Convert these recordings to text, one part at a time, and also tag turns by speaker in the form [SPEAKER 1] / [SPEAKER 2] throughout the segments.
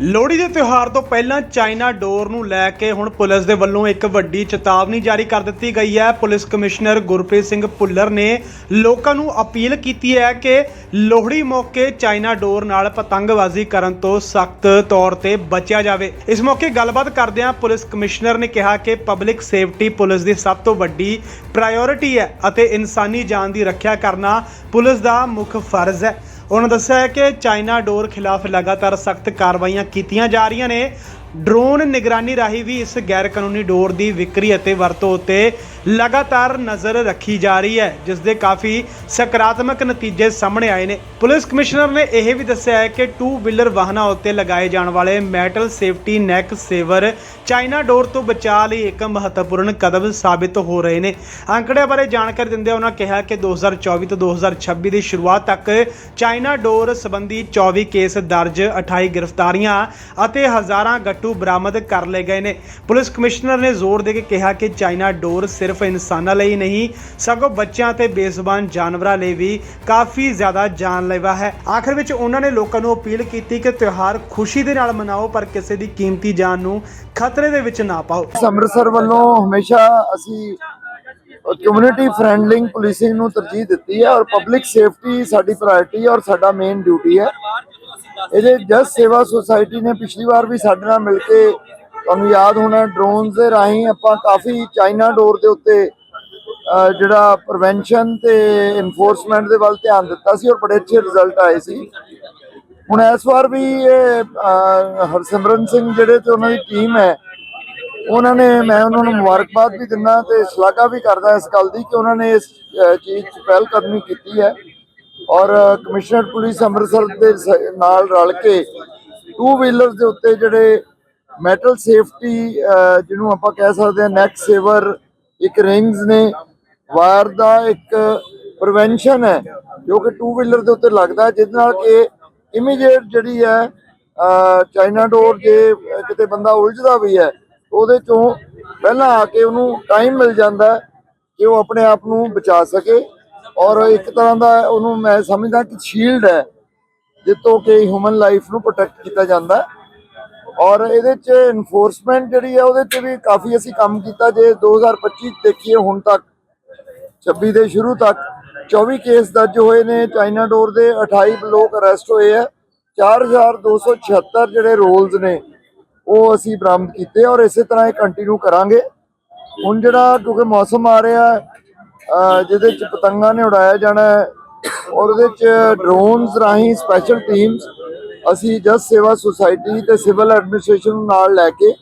[SPEAKER 1] ਲੋਹੜੀ ਦੇ ਤਿਉਹਾਰ ਤੋਂ ਪਹਿਲਾਂ ਚਾਈਨਾ ਡੋਰ ਨੂੰ ਲੈ ਕੇ ਹੁਣ ਪੁਲਿਸ ਦੇ ਵੱਲੋਂ ਇੱਕ ਵੱਡੀ ਚੇਤਾਵਨੀ ਜਾਰੀ ਕਰ ਦਿੱਤੀ ਗਈ ਹੈ। ਪੁਲਿਸ ਕਮਿਸ਼ਨਰ ਗੁਰਪ੍ਰੀਤ ਸਿੰਘ ਭੁੱਲਰ ਨੇ ਲੋਕਾਂ ਨੂੰ ਅਪੀਲ ਕੀਤੀ ਹੈ ਕਿ ਲੋਹੜੀ ਮੌਕੇ ਚਾਈਨਾ ਡੋਰ ਨਾਲ ਪਤੰਗਬਾਜ਼ੀ ਕਰਨ ਤੋਂ ਸਖਤ ਤੌਰ ਤੇ ਬਚਿਆ ਜਾਵੇ। ਇਸ ਮੌਕੇ ਗੱਲਬਾਤ ਕਰਦਿਆਂ ਪੁਲਿਸ ਕਮਿਸ਼ਨਰ ਨੇ ਕਿਹਾ ਕਿ ਪਬਲਿਕ ਸੇਫਟੀ ਪੁਲਿਸ ਦੀ ਸਭ ਤੋਂ ਵੱਡੀ ਪ੍ਰਾਇੋਰਟੀ ਹੈ ਅਤੇ ਇਨਸਾਨੀ ਜਾਨ ਦੀ ਰੱਖਿਆ ਕਰਨਾ ਪੁਲਿਸ ਦਾ ਮੁੱਖ ਫਰਜ਼ ਹੈ। ਉਹਨਾਂ ਦੱਸਿਆ ਹੈ ਕਿ ਚਾਈਨਾ ਡੋਰ ਖਿਲਾਫ ਲਗਾਤਾਰ ਸਖਤ ਕਾਰਵਾਈਆਂ ਕੀਤੀਆਂ ਜਾ ਰਹੀਆਂ ਨੇ। ਡਰੋਨ ਨਿਗਰਾਨੀ ਰਾਹੀਂ ਵੀ ਇਸ ਗੈਰ ਕਾਨੂੰਨੀ ਡੋਰ ਦੀ ਵਿਕਰੀ ਅਤੇ ਵਰਤੋਂ ਉੱਤੇ ਲਗਾਤਾਰ ਨਜ਼ਰ ਰੱਖੀ ਜਾ ਰਹੀ ਹੈ, ਜਿਸ ਦੇ ਕਾਫੀ ਸਕਾਰਾਤਮਕ ਨਤੀਜੇ ਸਾਹਮਣੇ ਆਏ ਨੇ। ਪੁਲਿਸ ਕਮਿਸ਼ਨਰ ਨੇ ਇਹ ਵੀ ਦੱਸਿਆ ਹੈ ਕਿ ਟੂ ਵੀਲਰ ਵਾਹਨਾਂ ਉੱਤੇ ਲਗਾਏ ਜਾਣ ਵਾਲੇ metal safety neck saver China ਡੋਰ ਤੋਂ ਬਚਾਅ ਲਈ ਇੱਕ ਮਹੱਤਵਪੂਰਨ ਕਦਮ ਸਾਬਿਤ ਹੋ ਰਹੇ ਨੇ। ਅੰਕੜਿਆਂ ਬਾਰੇ ਜਾਣਕਾਰੀ ਦਿੰਦਿਆਂ ਉਹਨਾਂ ਕਿਹਾ ਕਿ 2024 ਤੋਂ 2026 ਦੀ ਸ਼ੁਰੂਆਤ ਤੱਕ ਚਾਈਨਾ ਡੋਰ ਸੰਬੰਧੀ 24 ਕੇਸ ਦਰਜ 28 ਗ੍ਰਿਫਤਾਰੀਆਂ ਅਤੇ ਹਜ਼ਾਰਾਂ ਗੱਟੂ ਬਰਾਮਦ ਕਰ ਲਏ ਗਏ ਨੇ। ਪੁਲਿਸ ਕਮਿਸ਼ਨਰ ਨੇ ਜ਼ੋਰ ਦੇ ਕੇ ਕਿਹਾ ਕਿ ਚਾਈਨਾ ਡੋਰ ਸਿਰਫ ਇਨਸਾਨਾਂ ਲਈ ਨਹੀਂ, ਸਗੋਂ ਬੱਚਿਆਂ ਤੇ ਬੇਜ਼ੁਬਾਨ ਜਾਨਵਰਾਂ ਲਈ ਵੀ ਕਾਫੀ ਜ਼ਿਆਦਾ ਜਾਨਲੇਵਾ ਹੈ। ਆਖਰ ਵਿੱਚ ਉਹਨਾਂ ਨੇ ਲੋਕਾਂ ਨੂੰ ਅਪੀਲ ਕੀਤੀ ਕਿ ਤਿਉਹਾਰ ਖੁਸ਼ੀ ਦੇ ਨਾਲ ਮਨਾਓ, ਪਰ ਕਿਸੇ ਦੀ ਕੀਮਤੀ ਜਾਨ ਨੂੰ ਖਤਰੇ ਦੇ ਵਿੱਚ ਨਾ ਪਾਓ।
[SPEAKER 2] ਅੰਮ੍ਰਿਤਸਰ ਵੱਲੋਂ ਹਮੇਸ਼ਾ ਅਸੀਂ ਕਮਿਊਨਿਟੀ ਫ੍ਰੈਂਡਲਿੰਗ ਪੁਲਿਸਿੰਗ ਨੂੰ ਤਰਜੀਹ ਦਿੱਤੀ ਹੈ ਔਰ ਪਬਲਿਕ ਸੇਫਟੀ ਸਾਡੀ ਪ੍ਰਾਇੋਰਟੀ ਹੈ ਔਰ ਸਾਡਾ ਮੇਨ ਡਿਊਟੀ ਹੈ। ਇਹਦੇ ਜਸ ਸੇਵਾ ਸੁਸਾਇਟੀ ਨੇ ਪਿਛਲੀ ਵਾਰ ਵੀ ਸਾਡੇ ਨਾਲ ਮਿਲ ਕੇ ਤੁਹਾਨੂੰ ਯਾਦ ਹੋਣਾ ਡਰੋਨਸ ਦੇ ਰਾਹੀਂ ਆਪਾਂ ਕਾਫੀ ਚਾਈਨਾ ਡੋਰ ਦੇ ਉੱਤੇ ਜਿਹੜਾ ਪ੍ਰੀਵੈਂਸ਼ਨ ਤੇ ਇਨਫੋਰਸਮੈਂਟ ਦੇ ਵੱਲ ਧਿਆਨ ਦਿੱਤਾ ਸੀ ਔਰ ਬੜੇ ਅੱਛੇ ਰਿਜ਼ਲਟ ਆਏ ਸੀ। ਹੁਣ ਇਸ ਵਾਰ ਵੀ ਇਹ ਹਰਸਿਮਰਨ ਸਿੰਘ ਜਿਹੜੇ ਤੇ ਉਹਨਾਂ ਦੀ ਟੀਮ ਹੈ ਉਹਨਾਂ ਨੇ ਮੈਂ ਉਹਨਾਂ ਨੂੰ ਮੁਬਾਰਕਬਾਦ ਵੀ ਦਿੰਦਾ ਤੇ ਸ਼ਲਾਘਾ ਵੀ ਕਰਦਾ ਇਸ ਗੱਲ ਦੀ ਕਿ ਉਹਨਾਂ ਨੇ ਇਸ ਚੀਜ਼ 'ਚ ਪਹਿਲ ਕਦਮੀ ਕੀਤੀ ਹੈ। ਔਰ ਕਮਿਸ਼ਨਰ ਪੁਲਿਸ ਅੰਮ੍ਰਿਤਸਰ ਦੇ ਸ- ਨਾਲ ਰਲ ਕੇ ਟੂ ਵੀਲਰਸ ਦੇ ਉੱਤੇ ਜਿਹੜੇ ਮੈਟਲ ਸੇਫਟੀ ਜਿਹਨੂੰ ਆਪਾਂ ਕਹਿ ਸਕਦੇ ਹਾਂ ਨੈਕ ਸੇਵਰ ਇੱਕ ਰਿੰਗਸ ਨੇ ਵਾਇਰ ਦਾ ਇੱਕ ਪ੍ਰੀਵੈਂਸ਼ਨ ਹੈ ਜੋ ਕਿ ਟੂ ਵੀਲਰ ਦੇ ਉੱਤੇ ਲੱਗਦਾ ਹੈ, ਜਿਹਦੇ ਨਾਲ ਕਿ ਇਮੀਡੀਏਟ ਜਿਹੜੀ ਹੈ ਅਹ, ਚਾਈਨਾ ਡੋਰ ਜੇ ਕਿਤੇ ਬੰਦਾ ਉਲਝਦਾ ਵੀ ਹੈ ਉਹਦੇ ਚੋਂ ਪਹਿਲਾਂ ਆ ਕੇ ਉਹਨੂੰ ਟਾਈਮ ਮਿਲ ਜਾਂਦਾ ਕਿ ਉਹ ਆਪਣੇ ਆਪ ਨੂੰ ਬਚਾ ਸਕੇ। ਔਰ ਇੱਕ ਤਰ੍ਹਾਂ ਦਾ ਉਹਨੂੰ ਮੈਂ ਸਮਝਦਾ ਕਿ ਸ਼ੀਲਡ ਹੈ ਜਿੱਤੋਂ ਕਿ ਹਿਊਮਨ ਲਾਈਫ ਨੂੰ ਪ੍ਰੋਟੈਕਟ ਕੀਤਾ ਜਾਂਦਾ ਔਰ ਇਹਦੇ ਚ ਇਨਫੋਰਸਮੈਂਟ ਜਿਹੜੀ ਹੈ ਉਹਦੇ ਚ ਵੀ ਕਾਫੀ ਅਸੀਂ ਕੰਮ ਕੀਤਾ ਜੇ 2025 ਚ ਦੇਖੀਏ ਹੁਣ ਤੱਕ 26 ਦੇ ਸ਼ੁਰੂ ਤੱਕ। 24 ਕੇਸ ਦਰਜ ਹੋਏ ਨੇ ਚਾਈਨਾ ਡੋਰ ਦੇ 28 ਲੋਕ ਅਰੈਸਟ ਹੋਏ ਆ 4276 ਜਿਹੜੇ ਰੋਲਸ ਨੇ ਉਹ ਅਸੀਂ ਬਰਾਮਦ ਕੀਤੇ ਔਰ ਇਸੇ ਤਰ੍ਹਾਂ ਇਹ ਕੰਟੀਨਿਊ ਕਰਾਂਗੇ। ਹੁਣ ਜਿਹੜਾ ਕਿਉਂਕਿ ਮੌਸਮ ਆ ਰਿਹਾ ਹੈ, ਜਿਹਦੇ ਚ ਪਤੰਗਾਂ ਨੇ ਉਡਾਇਆ ਜਾਣਾ ਹੈ। ਔਰ ਉਹਦੇ ਚ ਡਰੋਨਸ ਰਾਹੀਂ ਸਪੈਸ਼ਲ ਟੀਮਸ ਅਸੀਂ ਜਸ ਸੇਵਾ ਸੁਸਾਇਟੀ ਤੇ ਸਿਵਲ ਐਡਮਿਨਿਸਟ੍ਰੇਸ਼ਨ ਨੂੰ ਨਾਲ ਲੈ ਕੇ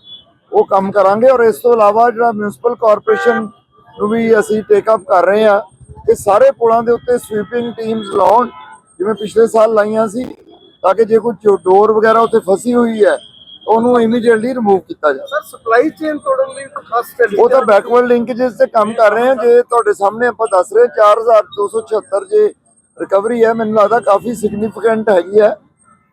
[SPEAKER 2] ਉਹ ਕੰਮ ਕਰਾਂਗੇ। ਔਰ ਇਸ ਤੋਂ ਇਲਾਵਾ ਜਿਹੜਾ ਮਿਊਨਿਸਪਲ ਕਾਰਪੋਰੇਸ਼ਨ ਨੂੰ ਵੀ ਅਸੀਂ ਟੇਕ ਅਪ ਕਰ ਰਹੇ ਹਾਂ ਕਿ ਸਾਰੇ ਪੁਲਾਂ ਦੇ ਉੱਤੇ ਸਵੀਪਿੰਗ ਟੀਮਸ ਲਾਉਣ, ਜਿਵੇਂ ਪਿਛਲੇ ਸਾਲ ਲਾਈਆਂ ਸੀ, ਤਾਂ ਕਿ ਜੇ ਕੋਈ ਡੋਰ ਵਗੈਰਾ ਉੱਥੇ ਫਸੀ ਹੋਈ ਹੈ ਉਹਨੂੰ ਇਮੀਡੀਏਟਲੀ ਰਿਮੂਵ ਕੀਤਾ ਜਾਵੇ।
[SPEAKER 3] ਸਰ ਸਪਲਾਈ ਚੇਨ ਤੋੜਨ ਲਈ ਖਾਸ ਸਟੱਡੀ
[SPEAKER 2] ਉਹ ਤਾਂ ਬੈਕਵਰਡ ਲਿੰਕੇजेस ਤੇ ਕੰਮ ਕਰ ਰਹੇ ਆ। ਜੇ ਤੁਹਾਡੇ ਸਾਹਮਣੇ ਆਪਾਂ ਦੱਸ ਰਹੇ 4276 ਜੇ ਰਿਕਵਰੀ ਹੈ ਮੈਨੂੰ ਲੱਗਦਾ ਕਾਫੀ ਸਿਗਨੀਫੀਕੈਂਟ ਹੈਗੀ ਹੈ।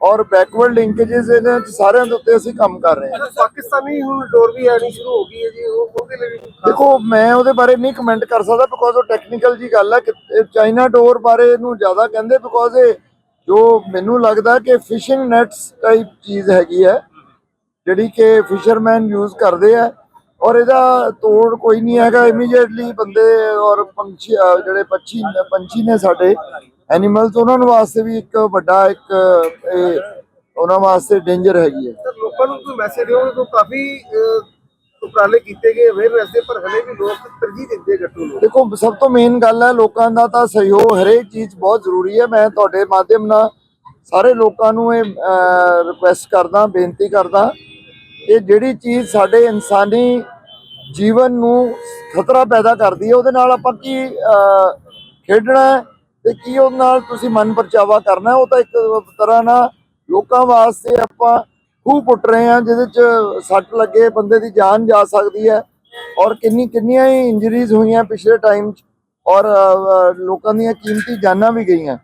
[SPEAKER 2] ਔਰ ਬੈਕਵਰਡ ਲਿੰਕੇजेस ਇਹਨਾਂ ਸਾਰਿਆਂ ਦੇ ਉੱਤੇ ਅਸੀਂ ਕੰਮ ਕਰ ਰਹੇ ਹਾਂ।
[SPEAKER 3] ਪਾਕਿਸਤਾਨੀ ਹੁਣ ਡੋਰ ਵੀ ਆਣੀ ਸ਼ੁਰੂ ਹੋ ਗਈ ਹੈ ਜੀ ਉਹ ਉਹਦੇ ਲਈ
[SPEAKER 2] ਦੇਖੋ ਮੈਂ ਉਹਦੇ ਬਾਰੇ ਨਹੀਂ ਕਮੈਂਟ ਕਰ ਸਕਦਾ ਬਿਕੋਜ਼ ਉਹ ਟੈਕਨੀਕਲ ਜੀ ਗੱਲ ਹੈ ਚਾਈਨਾ ਡੋਰ ਬਾਰੇ ਇਹਨੂੰ ਜ਼ਿਆਦਾ ਕਹਿੰਦੇ ਬਿਕੋਜ਼ ਇਹ ਜੋ ਮੈਨੂੰ ਲੱਗਦਾ ਕਿ ਫਿਸ਼ਿੰਗ ਨੈਟਸ ਟਾਈਪ ਚੀਜ਼ ਹੈਗੀ ਹੈ। ਜਿਹੜੀ ਕਿ ਫਿਸ਼ਰਮੈਨ ਯੂਜ਼ ਕਰਦੇ ਆ ਔਰ ਇਹਦਾ ਤੋੜ ਕੋਈ ਨਹੀਂ ਹੈਗਾ ਇਮੀਡੀਏਟਲੀ ਬੰਦੇ ਔਰ ਪੰਛੀ ਜਿਹੜੇ ਪੰਛੀ ਪੰਛੀ ਨੇ ਸਾਡੇ ਐਨੀਮਲਸ ਉਹਨਾਂ ਨੂੰ ਵਾਸਤੇ ਵੀ ਇੱਕ ਵੱਡਾ ਇੱਕ ਇਹ ਉਹਨਾਂ ਵਾਸਤੇ ਡੇਂਜਰ ਹੈਗੀ ਹੈ।
[SPEAKER 3] ਲੋਕਾਂ ਨੂੰ ਕੋਈ ਮੈਸੇਜ ਦਿਓ ਕਿ ਕਾਫੀ ਉਪਰਾਲੇ ਕੀਤੇ ਗਏ ਅਵੇਅਰਨੈਸ ਦੇ ਪਰ ਹਲੇ ਵੀ ਲੋਕ ਤਰਜੀਹ ਦਿੰਦੇ ਗੱਟੂ ਨੂੰ
[SPEAKER 2] ਦੇਖੋ ਸਭ ਤੋਂ ਮੇਨ ਗੱਲ ਹੈ ਲੋਕਾਂ ਦਾ ਤਾਂ ਸਹਿਯੋਗ ਹਰੇਕ ਚੀਜ਼ ਬਹੁਤ ਜ਼ਰੂਰੀ ਹੈ। ਮੈਂ ਤੁਹਾਡੇ ਮਾਧਿਅਮ ਨਾਲ ਸਾਰੇ ਲੋਕਾਂ ਨੂੰ ਇਹ ਰਿਕੁਐਸਟ ਕਰਦਾ ਬੇਨਤੀ ਕਰਦਾ ਕਿ ਜਿਹੜੀ ਚੀਜ਼ ਸਾਡੇ ਇਨਸਾਨੀ ਜੀਵਨ ਨੂੰ ਖਤਰਾ ਪੈਦਾ ਕਰਦੀ ਹੈ, ਉਹਦੇ ਨਾਲ ਆਪਾਂ ਕੀ ਖੇਡਣਾ ਹੈ ਤੇ ਕੀ ਉਹਦੇ ਨਾਲ ਤੁਸੀਂ ਮਨ ਪਰਚਾਵਾ ਕਰਨਾ ਉਹ ਤਾਂ ਇੱਕ ਤਰ੍ਹਾਂ ਨਾਲ ਲੋਕਾਂ ਵਾਸਤੇ ਆਪਾਂ ਖੂਹ ਪੁੱਟ ਰਹੇ ਹਾਂ, ਜਿਹਦੇ ਚ ਸੱਟ ਲੱਗੇ, ਬੰਦੇ ਦੀ ਜਾਨ ਜਾ ਸਕਦੀ ਹੈ ਔਰ ਕਿੰਨੀ, ਕਿੰਨੀਆਂ ਹੀ ਇੰਜਰੀਜ਼ ਹੋਈਆਂ ਪਿਛਲੇ ਟਾਈਮ 'ਚ ਔਰ ਲੋਕਾਂ ਦੀਆਂ ਕੀਮਤੀ ਜਾਨਾਂ ਵੀ ਗਈਆਂ।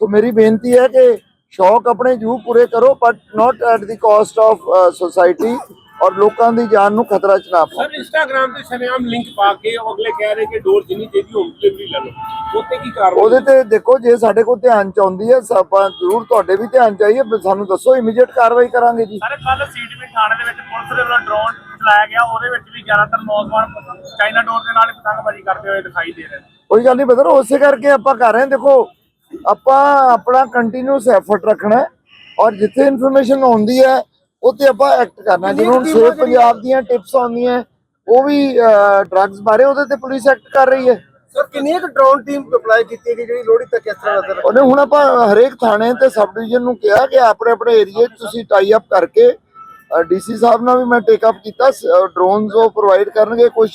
[SPEAKER 2] ਸੋ ਮੇਰੀ ਬੇਨਤੀ ਹੈ ਕਿ ਸ਼ੌਕ ਆਪਣੇ ਜੂ ਪੂਰੇ ਕਰੋ but not at the cost of society ਔਰ ਲੋਕਾਂ ਦੀ ਜਾਨ ਨੂੰ ਖਤਰਾ ਚ ਨਾ ਪਾਓ।
[SPEAKER 4] ਸਰ ਇੰਸਟਾਗ੍ਰam ਤੇ ਸ਼ਰੇਆਮ ਲਿੰਕ ਪਾ ਕੇ ਉਹ ਅਗਲੇ ਕਹਿ ਰਹੇ ਕਿ ਡੋਰ ਜਿੰਨੀ ਚਾਹੀਦੀ ਹੋਮ ਡਿਲੀਵਰੀ ਲੈ ਲਓ। ਉੱਤੇ ਕੀ ਕਾਰਵਾਈ
[SPEAKER 2] ਉਹਦੇ ਤੇ ਦੇਖੋ ਜੇ ਸਾਡੇ ਕੋਲ ਧਿਆਨ ਚ ਆਉਂਦੀ ਹੈ ਆਪਾਂ ਜ਼ਰੂਰ ਤੁਹਾਡੇ ਵੀ ਧਿਆਨ ਚਾਹੀਏ ਸਾਨੂੰ ਦੱਸੋ ਇਮੀਡੀਏਟ ਕਾਰਵਾਈ ਕਰਾਂਗੇ ਜੀ।
[SPEAKER 5] ਸਾਰੇ ਕੱਲ ਸੀਟਵੀ ਥਾਣੇ ਦੇ ਵਿੱਚ ਪੁਲਿਸ ਦੇ ਵੱਲੋਂ ਡਰੋਨ ਚਲਾਇਆ ਗਿਆ ਉਹਦੇ ਵਿੱਚ ਵੀ ਜ਼ਿਆਦਾਤਰ ਨੌਜਵਾਨ ਚਾਈਨਾ ਡੋਰ ਦੇ ਨਾਲ ਹੀ ਪਤੰਗਬਾਜ਼ੀ ਕਰਦੇ ਹੋਏ ਦਿਖਾਈ ਦੇ ਰਹੇ ਨੇ।
[SPEAKER 2] ਕੋਈ ਗੱਲ ਨਹੀਂ ਬਦਰ ਉਸੇ ਕਰਕੇ ਆਪਾਂ ਕਰ ਰਹੇ ਹਾਂ। ਦੇਖੋ ਆਪਾਂ ਆਪਣਾ ਕੰਟੀਨਿਊਸ ਐਫਰਟ ਰੱਖਣਾ ਹੈ ਔਰ ਜਿੱਥੇ ਇਨਫੋਰਮੇਸ਼ਨ ਆਉਂਦੀ ਹੈ ਉੱਥੇ ਆਪਾਂ ਐਕਟ ਕਰਨਾ। ਜਿਵੇਂ ਸੇਫ ਪੰਜਾਬ ਦੀਆਂ ਟਿਪਸ ਆਉਂਦੀਆਂ ਉਹ ਵੀ ਡਰੱਗਸ ਬਾਰੇ ਉਹਦੇ ਤੇ ਪੁਲਿਸ ਐਕਟ ਕਰ ਰਹੀ ਹੈ
[SPEAKER 3] ਸਰ ਕਿੰਨੀ ਕੁ ਡਰੋਨ ਟੀਮ ਅਪਲਾਈ ਕੀਤੀ ਗਈ ਜਿਹੜੀ ਲੋਹੜੀ ਤੱਕ ਇਸ ਤਰ੍ਹਾਂ ਨਜ਼ਰ
[SPEAKER 2] ਉਹਨੇ ਹੁਣ ਆਪਾਂ ਹਰੇਕ ਥਾਣੇ ਤੇ ਸਬ ਡਿਵੀਜ਼ਨ ਨੂੰ ਕਿਹਾ ਕਿ ਆਪਣੇ ਆਪਣੇ ਏਰੀਏ 'ਚ ਤੁਸੀਂ ਟਾਈ ਅਪ ਕਰਕੇ ਡੀਸੀ ਸਾਹਿਬ ਨਾਲ ਵੀ ਮੈਂ ਟੇਕ ਅਪ ਕੀਤਾ ਡਰੋਨਸ ਉਹ ਪ੍ਰੋਵਾਈਡ ਕਰਨਗੇ ਕੁਝ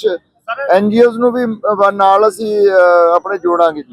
[SPEAKER 2] ਐਨਜੀਓਜ਼ ਨੂੰ ਵੀ ਨਾਲ ਅਸੀਂ ਆਪਣੇ ਜੋੜਾਂਗੇ